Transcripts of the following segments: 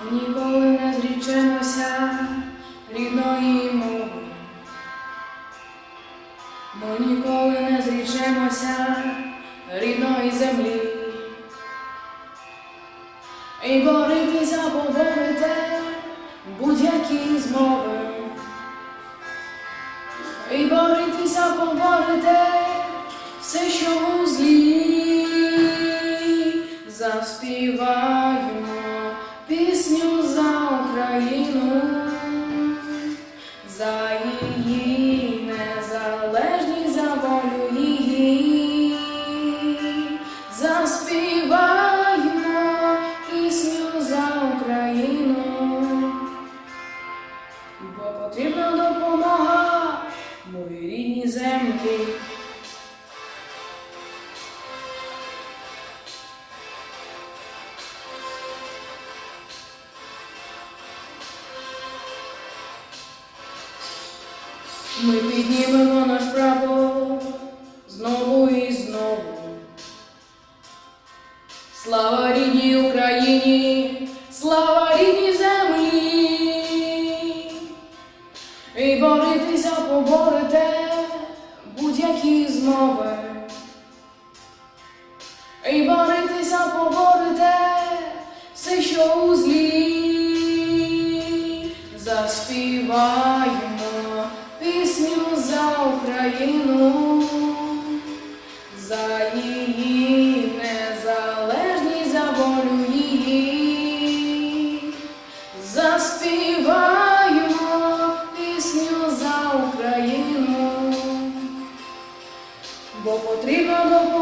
Ми ніколи не зрічемося рідної мови. Ми ніколи не зрічемося рідної землі. І боритися поборете будь-які змови. І боритися поборете все, що у злі. Ми піднімемо наш прапор знову і знову. Слава рідній Україні, слава рідній землі. І боритися поборете будь-які змови. І боритися поборете все, що у злі. Заспіваємо пісню за Україну, за її незалежність, за волю її. Заспіваємо пісню за Україну, бо потрібно допомога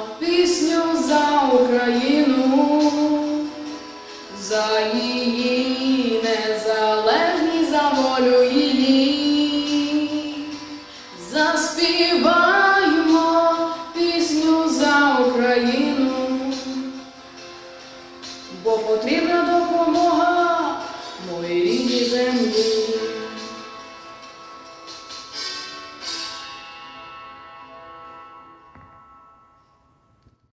волю її. Заспіваємо пісню за Україну, бо потрібна допомога моїй рідній землі.